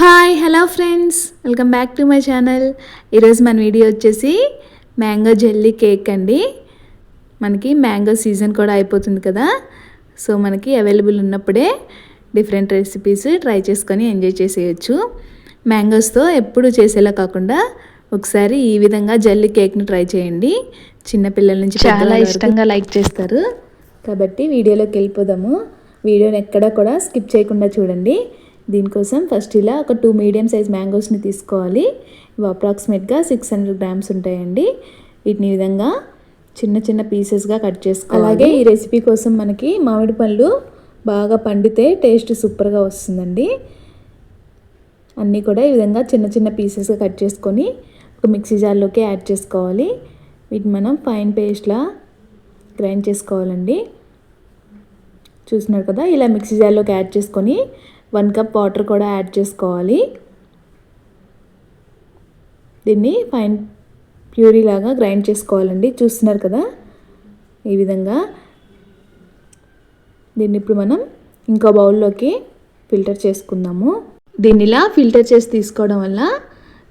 Hi hello friends welcome back to my channel ఈరోజు మన video వచ్చేసి మ్యాంగో జెల్లీ కేక్ అండి. మనకి మ్యాంగో సీజన్ కూడా అయిపోతుంది కదా. సో మనకి అవైలబుల్ ఉన్నప్పుడే డిఫరెంట్ రెసిపీస్ ట్రై చేసుకొని ఎంజాయ్ చేసేయచ్చు. మ్యాంగోస్తో ఎప్పుడు చేసేలా కాకుండా ఒకసారి ఈ విధంగా జల్లీ కేక్ని ట్రై చేయండి. చిన్నపిల్లల నుంచి చాలా ఇష్టంగా లైక్ చేస్తారు. కాబట్టి వీడియోలోకి వెళ్ళిపోదాము. వీడియోని ఎక్కడా కూడా స్కిప్ చేయకుండా చూడండి. దీనికోసం ఫస్ట్ ఇలా ఒక టూ మీడియం సైజ్ మ్యాంగోస్ని తీసుకోవాలి. ఇవి అప్రాక్సిమేట్గా సిక్స్ హండ్రెడ్ గ్రామ్స్ ఉంటాయండి. వీటిని ఈ విధంగా చిన్న చిన్న పీసెస్గా కట్ చేసుకోవాలి. అలాగే ఈ రెసిపీ కోసం మనకి మామిడి పళ్ళు బాగా పండితే టేస్ట్ సూపర్గా వస్తుందండి. అన్నీ కూడా ఈ విధంగా చిన్న చిన్న పీసెస్గా కట్ చేసుకొని ఒక మిక్సీ జార్లోకి యాడ్ చేసుకోవాలి. వీటిని మనం ఫైన్ పేస్ట్లా గ్రైండ్ చేసుకోవాలండి. చూస్తున్నారు కదా ఇలా మిక్సీ జార్లోకి యాడ్ చేసుకొని వన్ కప్ వాటర్ కూడా యాడ్ చేసుకోవాలి. దీన్ని ఫైన్ ప్యూరీ లాగా గ్రైండ్ చేసుకోవాలండి. చూస్తున్నారు కదా? ఈ విధంగా. దీన్ని ఇప్పుడు మనం ఇంకో బౌల్లోకి ఫిల్టర్ చేసుకుందాము. దీన్ని ఇలా ఫిల్టర్ చేసి తీసుకోవడం వల్ల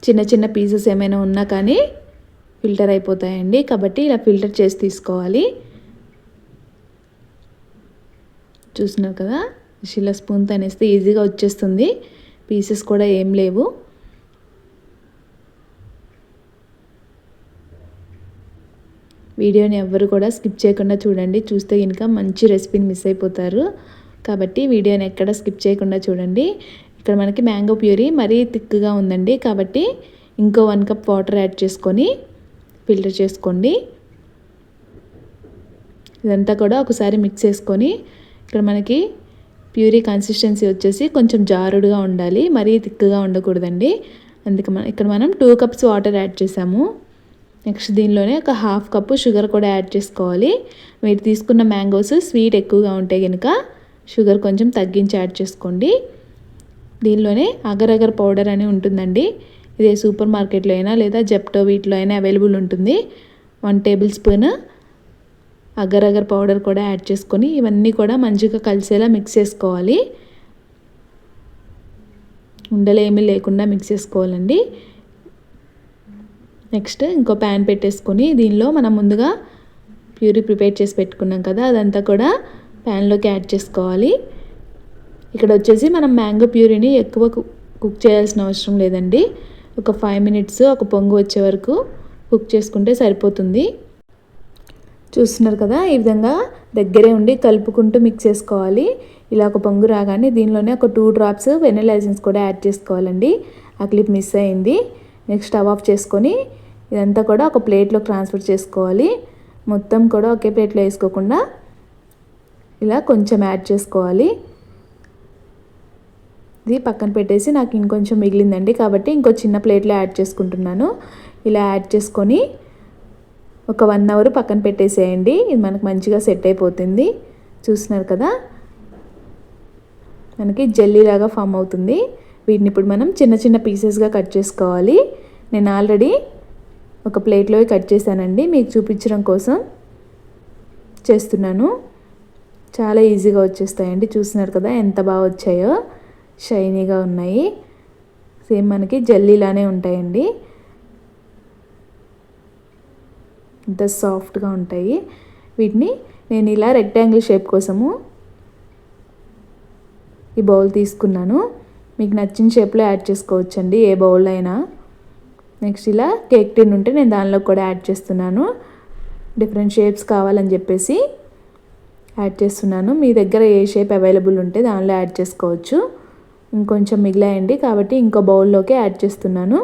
చిన్న చిన్న పీసెస్ ఏమైనా ఉన్నా కానీ ఫిల్టర్ అయిపోతాయండి. కాబట్టి ఇలా ఫిల్టర్ చేసి తీసుకోవాలి. చూస్తున్నారు కదా? ఇలా స్పూన్తో అనేస్తే ఈజీగా వచ్చేస్తుంది. పీసెస్ కూడా ఏం లేవు. వీడియోని ఎవ్వరు కూడా స్కిప్ చేయకుండా చూడండి. చూస్తే కనుక మంచి రెసిపీని మిస్ అయిపోతారు. కాబట్టి వీడియోని ఎక్కడ స్కిప్ చేయకుండా చూడండి. ఇక్కడ మనకి మ్యాంగో ప్యూరీ మరీ థిక్గా ఉందండి. కాబట్టి ఇంకో వన్ కప్ వాటర్ యాడ్ చేసుకొని ఫిల్టర్ చేసుకోండి. ఇదంతా కూడా ఒకసారి మిక్స్ చేసుకొని ఇక్కడ మనకి ప్యూరీ కన్సిస్టెన్సీ వచ్చేసి కొంచెం జారుడుగా ఉండాలి మరీ థిక్గా ఉండకూడదండి. అందుకే మనం ఇక్కడ మనం టూ కప్స్ వాటర్ యాడ్ చేసాము. నెక్స్ట్ దీనిలోనే ఒక హాఫ్ కప్పు షుగర్ కూడా యాడ్ చేసుకోవాలి. మీరు తీసుకున్న మ్యాంగోస్ స్వీట్ ఎక్కువగా ఉంటే కనుక షుగర్ కొంచెం తగ్గించి యాడ్ చేసుకోండి. దీనిలోనే అగర్ అగర్ పౌడర్ అని ఉంటుందండి. ఇదే సూపర్ మార్కెట్లో అయినా లేదా జెప్టో వీటిలో అయినా అవైలబుల్ ఉంటుంది. One tablespoon agar agar powder కూడా యాడ్ చేసుకొని ఇవన్నీ కూడా మంచిగా కలిసేలా మిక్స్ చేసుకోవాలి. ఉండలు లేకుండా మిక్స్ చేసుకోవాలండి. నెక్స్ట్ ఇంకో ప్యాన్ పెట్టేసుకొని దీనిలో మనం ముందుగా ప్యూరీ ప్రిపేర్ చేసి పెట్టుకున్నాం కదా అదంతా కూడా ప్యాన్లోకి యాడ్ చేసుకోవాలి. ఇక్కడ వచ్చేసి మనం మ్యాంగో ప్యూరీని ఎక్కువ కుక్ చేయాల్సిన అవసరం లేదండి. ఒక ఫైవ్ మినిట్స్ ఒక పొంగు వచ్చే వరకు కుక్ చేసుకుంటే సరిపోతుంది. చూస్తున్నారు కదా ఈ విధంగా దగ్గరే ఉండి కలుపుకుంటూ మిక్స్ చేసుకోవాలి. ఇలా ఒక పొంగు రాగానే దీనిలోనే ఒక టూ డ్రాప్స్ వెనిలా ఎసెన్స్ కూడా యాడ్ చేసుకోవాలండి. ఆ క్లిప్ మిస్ అయింది. నెక్స్ట్ స్టవ్ ఆఫ్ చేసుకొని ఇదంతా కూడా ఒక ప్లేట్లో ట్రాన్స్ఫర్ చేసుకోవాలి. మొత్తం కూడా ఒకే ప్లేట్లో వేసుకోకుండా ఇలా కొంచెం యాడ్ చేసుకోవాలి. ఇది పక్కన పెట్టేసి నాకు ఇంకొంచెం మిగిలిందండి కాబట్టి ఇంకో చిన్న ప్లేట్లో యాడ్ చేసుకుంటున్నాను. ఇలా యాడ్ చేసుకొని ఒక వన్ అవర్ పక్కన పెట్టేసేయండి. ఇది మనకు మంచిగా సెట్ అయిపోతుంది. చూస్తున్నారు కదా? మనకి జెల్లీలాగా ఫామ్ అవుతుంది. వీటిని ఇప్పుడు మనం చిన్న చిన్న పీసెస్గా కట్ చేసుకోవాలి. నేను ఆల్రెడీ ఒక ప్లేట్లో కట్ చేశానండి. మీకు చూపించడం కోసం చేస్తున్నాను. చాలా ఈజీగా వచ్చేస్తాయండి. చూస్తున్నారు కదా? ఎంత బాగా వచ్చాయో. షైనీగా ఉన్నాయి. సేమ్ మనకి జల్లీలానే ఉంటాయండి. ఇంత సాఫ్ట్గా ఉంటాయి. వీటిని నేను ఇలా రెక్టాంగిల్ షేప్ కోసము ఈ బౌల్ తీసుకున్నాను. మీకు నచ్చిన షేప్లో యాడ్ చేసుకోవచ్చండి ఏ బౌల్ అయినా. నెక్స్ట్ ఇలా కేక్ టిన్ ఉంటే నేను దానిలో కూడా యాడ్ చేస్తున్నాను. డిఫరెంట్ షేప్స్ కావాలని చెప్పేసి యాడ్ చేస్తున్నాను. మీ దగ్గర ఏ షేప్ అవైలబుల్ ఉంటే దానిలో యాడ్ చేసుకోవచ్చు. ఇంకొంచెం మిగిలాయండి కాబట్టి ఇంకో బౌల్లోకి యాడ్ చేస్తున్నాను.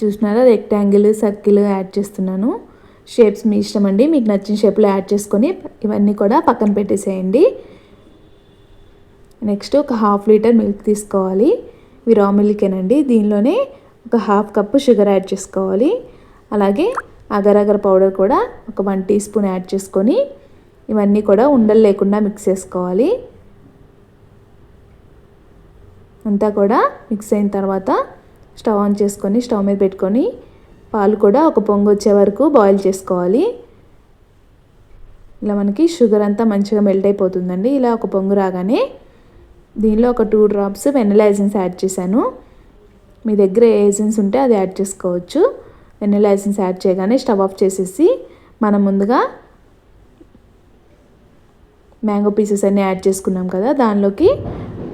చూసినారా రెక్టాంగిల్ సర్కిల్ యాడ్ చేస్తున్నాను. షేప్స్ మీ ఇష్టం అండి. మీకు నచ్చిన షేప్లో యాడ్ చేసుకొని ఇవన్నీ కూడా పక్కన పెట్టేసేయండి. నెక్స్ట్ ఒక హాఫ్ లీటర్ మిల్క్ తీసుకోవాలి. ఇవి రా మిల్కేనండి దీనిలోనే ఒక హాఫ్ కప్పు షుగర్ యాడ్ చేసుకోవాలి. అలాగే అగర్ అగర్ పౌడర్ కూడా ఒక వన్ టీ స్పూన్ యాడ్ చేసుకొని ఇవన్నీ కూడా ఉండలు లేకుండా మిక్స్ చేసుకోవాలి. అంతా కూడా మిక్స్ అయిన తర్వాత స్టవ్ ఆన్ చేసుకొని స్టవ్ మీద పెట్టుకొని పాలు కూడా ఒక పొంగు వచ్చే వరకు బాయిల్ చేసుకోవాలి. ఇలా మనకి షుగర్ అంతా మంచిగా మెల్ట్ అయిపోతుందండి. ఇలా ఒక పొంగు రాగానే దీనిలో ఒక two drops vanilla essence add చేశాను. మీ దగ్గర ఏ ఎసెన్స్ ఉంటే అది యాడ్ చేసుకోవచ్చు. వెనిలా ఎసెన్స్ యాడ్ చేయగానే స్టవ్ ఆఫ్ చేసేసి మనం ముందుగా మ్యాంగో పీసెస్ అన్నీ యాడ్ చేసుకున్నాం కదా దానిలోకి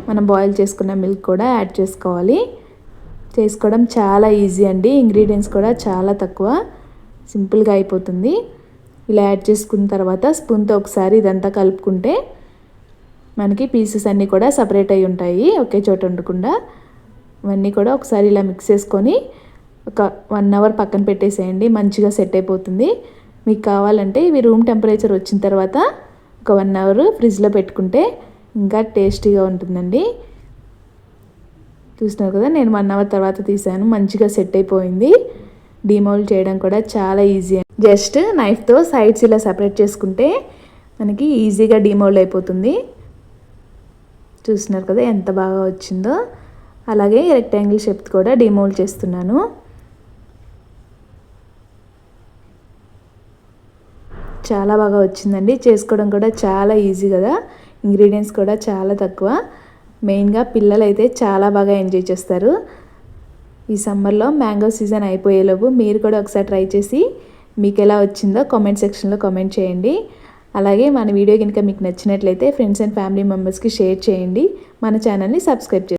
మనం బాయిల్ చేసుకున్న మిల్క్ కూడా యాడ్ చేసుకోవాలి. చేసుకోవడం చాలా ఈజీ అండి. ఇంగ్రీడియంట్స్ కూడా చాలా తక్కువ. సింపుల్గా అయిపోతుంది. ఇలా యాడ్ చేసుకున్న తర్వాత స్పూన్తో ఒకసారి ఇదంతా కలుపుకుంటే మనకి పీసెస్ అన్నీ కూడా సపరేట్ అయి ఉంటాయి. ఒకే చోట ఉండకుండా ఇవన్నీ కూడా ఒకసారి ఇలా మిక్స్ చేసుకొని ఒక వన్ అవర్ పక్కన పెట్టేసేయండి. మంచిగా సెట్ అయిపోతుంది. మీకు కావాలంటే ఇవి రూమ్ టెంపరేచర్ వచ్చిన తర్వాత ఒక వన్ అవర్ ఫ్రిడ్జ్లో పెట్టుకుంటే ఇంకా టేస్టీగా ఉంటుందండి. చూస్తున్నారు కదా నేను వన్ అవర్ తర్వాత తీసాను. మంచిగా సెట్ అయిపోయింది. డిమోల్డ్ చేయడం కూడా చాలా ఈజీ జస్ట్ నైఫ్తో సైడ్స్ ఇలా సపరేట్ చేసుకుంటే మనకి ఈజీగా డిమోల్డ్ అయిపోతుంది. చూస్తున్నారు కదా ఎంత బాగా వచ్చిందో. అలాగే రెక్టాంగిల్ షేప్ కూడా డిమోల్డ్ చేస్తున్నాను. చాలా బాగా వచ్చిందండి. చేసుకోవడం కూడా చాలా ఈజీ కదా. ఇంగ్రీడియంట్స్ కూడా చాలా తక్కువ. మెయిన్గా పిల్లలు అయితే చాలా బాగా ఎంజాయ్ చేస్తారు. ఈ సమ్మర్లో మ్యాంగో సీజన్ అయిపోయేలోపు మీరు కూడా ఒకసారి ట్రై చేసి మీకు ఎలా వచ్చిందో కామెంట్ సెక్షన్లో కామెంట్ చేయండి. అలాగే మన వీడియో కనుక మీకు నచ్చినట్లయితే ఫ్రెండ్స్ అండ్ ఫ్యామిలీ మెంబర్స్కి షేర్ చేయండి. మన ఛానల్ని సబ్స్క్రైబ్ చేయండి.